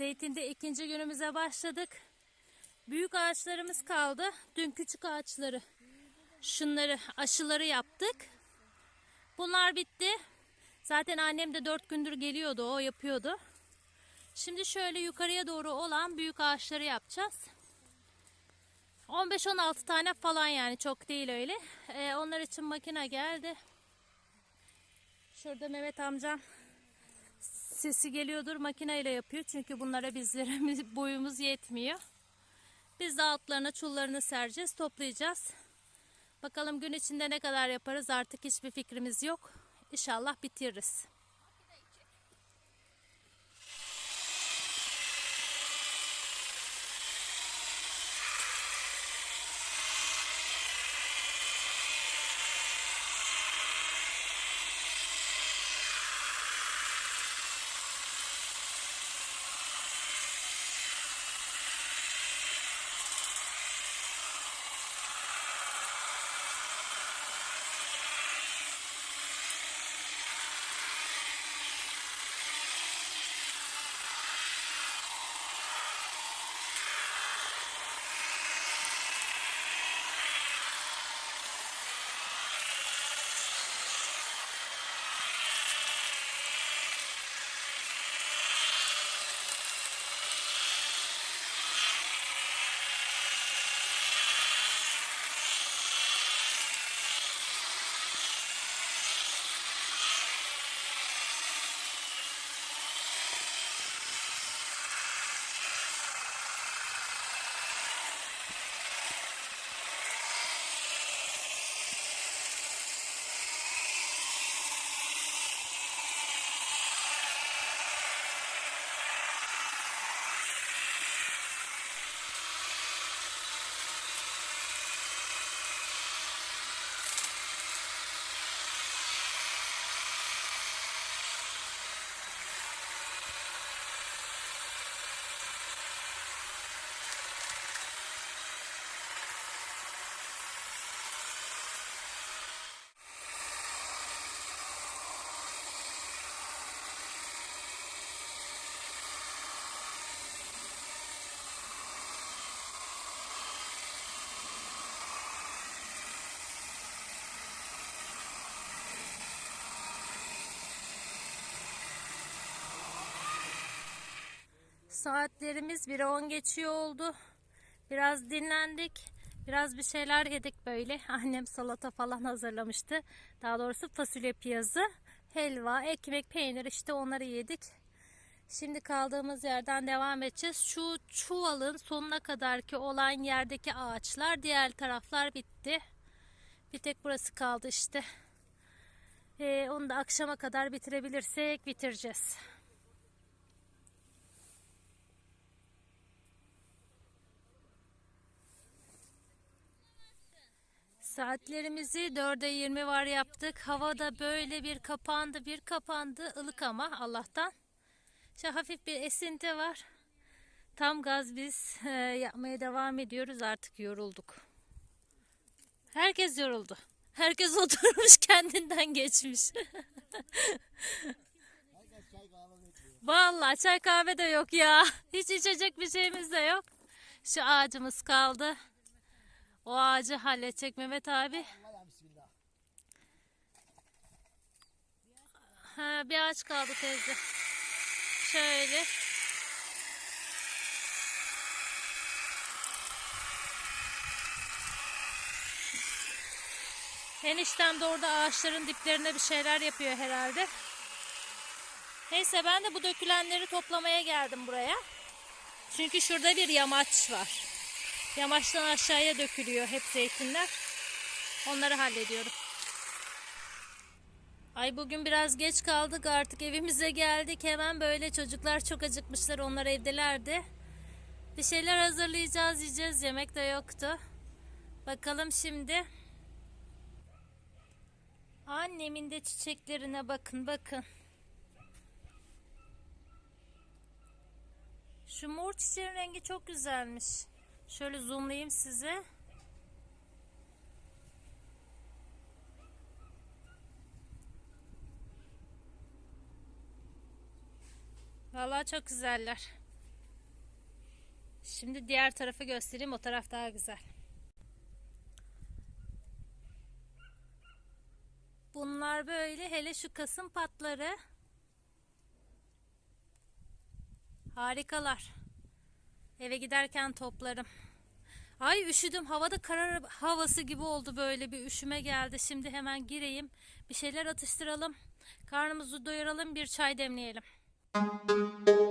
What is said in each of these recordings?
Zeytinde ikinci günümüze başladık. Büyük ağaçlarımız kaldı. Dün küçük ağaçları, şunları, aşıları yaptık. Bunlar bitti. Zaten annem de dört gündür geliyordu, o yapıyordu. Şimdi şöyle yukarıya doğru olan büyük ağaçları yapacağız. 15-16 tane falan yani çok değil öyle. Ee, onlar için makine geldi. Şurada Mehmet amcam sesi geliyordur makineyle yapıyor. Çünkü bunlara bizlere boyumuz yetmiyor. Biz de altlarına çullarını sereceğiz, toplayacağız. Bakalım gün içinde ne kadar yaparız artık hiçbir fikrimiz yok. İnşallah bitiririz. Saatlerimiz 1'e 10 geçiyor oldu. Biraz dinlendik. Biraz bir şeyler yedik böyle. Annem salata falan hazırlamıştı. Daha doğrusu fasulye piyazı, helva, ekmek, peynir işte onları yedik. Şimdi kaldığımız yerden devam edeceğiz. Şu çuvalın sonuna kadarki olan yerdeki ağaçlar, diğer taraflar bitti. Bir tek burası kaldı işte. Ee, onu da akşama kadar bitirebilirsek bitireceğiz. Saatlerimizi 4'e 20 var yaptık. Havada böyle bir kapandı bir kapandı. ılık ama Allah'tan. İşte hafif bir esinti var. Tam gaz biz e, yapmaya devam ediyoruz. Artık yorulduk. Herkes yoruldu. Herkes oturmuş kendinden geçmiş. Vallahi çay kahve de yok ya. Hiç içecek bir şeyimiz de yok. Şu ağacımız kaldı. O ağacı halledecek Mehmet abi. Allah'a bismillah. Ha, bir ağaç kaldı teyze. Şöyle. Eniştem de orada ağaçların diplerine bir şeyler yapıyor herhalde. Neyse ben de bu dökülenleri toplamaya geldim buraya. Çünkü şurada bir yamaç var. Yamaçtan aşağıya dökülüyor hep zeytinler. Onları hallediyorum. Ay bugün biraz geç kaldık artık evimize geldik. Hemen böyle çocuklar çok acıkmışlar onlar evdelerdi. Bir şeyler hazırlayacağız yiyeceğiz yemek de yoktu. Bakalım şimdi. Annemin de çiçeklerine bakın bakın. Şu mor çiçeğin rengi çok güzelmiş. Şöyle zoomlayayım size. Vallahi çok güzeller. Şimdi diğer tarafı göstereyim. O taraf daha güzel. Bunlar böyle hele şu kasım patları. Harikalar. Eve giderken toplarım. Ay üşüdüm. Havada karar havası gibi oldu böyle bir üşüme geldi. Şimdi hemen gireyim. Bir şeyler atıştıralım. Karnımızı doyuralım. Bir çay demleyelim. Yemeğimizi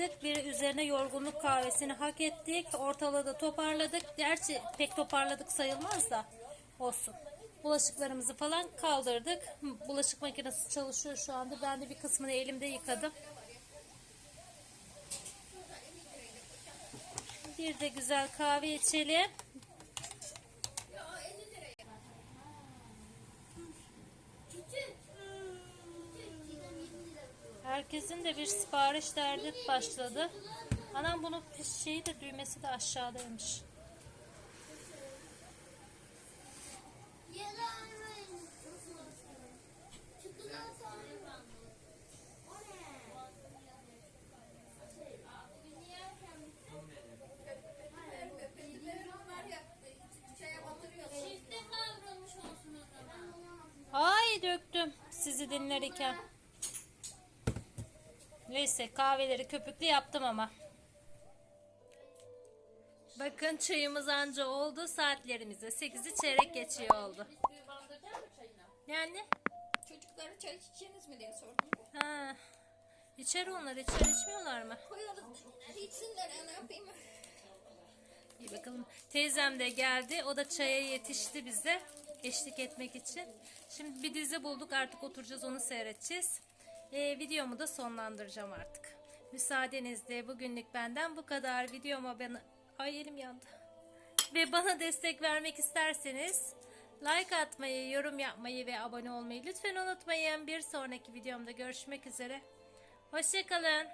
artık bir üzerine yorgunluk kahvesini hak ettik. Ortalığı da toparladık. Gerçi pek toparladık sayılmaz da olsun. Bulaşıklarımızı falan kaldırdık. Bulaşık makinesi çalışıyor şu anda. Ben de bir kısmını elimde yıkadım. Bir de güzel kahve içelim. Herkesin de bir sipariş derdi başladı. Anam bunun şeyi de düğmesi de aşağıdaymış. Ay döktüm sizi dinlerken. Neyse kahveleri köpüklü yaptım ama. Bakın çayımız anca oldu. Saatlerimize 8'i çeyrek geçiyor oldu. Anne? Çocuklara çay içeceğiniz mi diye sordum. Ha. İçer onlar içer içmiyorlar mı? Koyalım. İçsinler ne yapayım. İyi bakalım. Teyzem de geldi. O da çaya yetişti bize. Eşlik etmek için. Şimdi bir dizi bulduk. Artık oturacağız onu seyredeceğiz. Ee, videomu da sonlandıracağım artık. Müsaadenizle bugünlük benden bu kadar. Videoma bana... Ay elim yandı. Ve bana destek vermek isterseniz like atmayı, yorum yapmayı ve abone olmayı lütfen unutmayın. Bir sonraki videomda görüşmek üzere. Hoşçakalın.